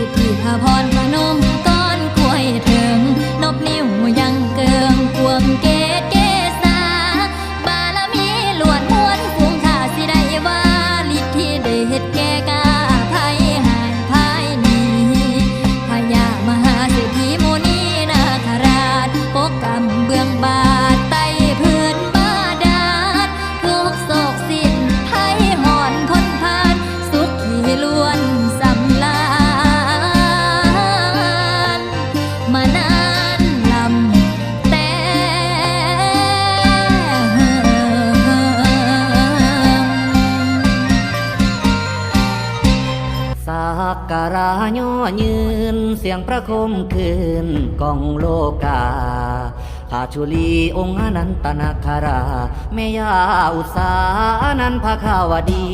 สิทธิพาพรพนมก้อนกล้วยเถิงนบนิ้วยังเกิงกวงเกตเกษาบารมีหลวดมวลฟูงข้าสิได้ว่าลิทธิเดชแก่กาภัยหายภายนี้พญามหาเศรษฐีโมนีนาคราชปกกำเบื้องบา สักการะย่อยืน เสียงพระคมคืนกองโลกาพาชุลีองค์นันตนาคาราแม่ยาอุสานันพาขาวดี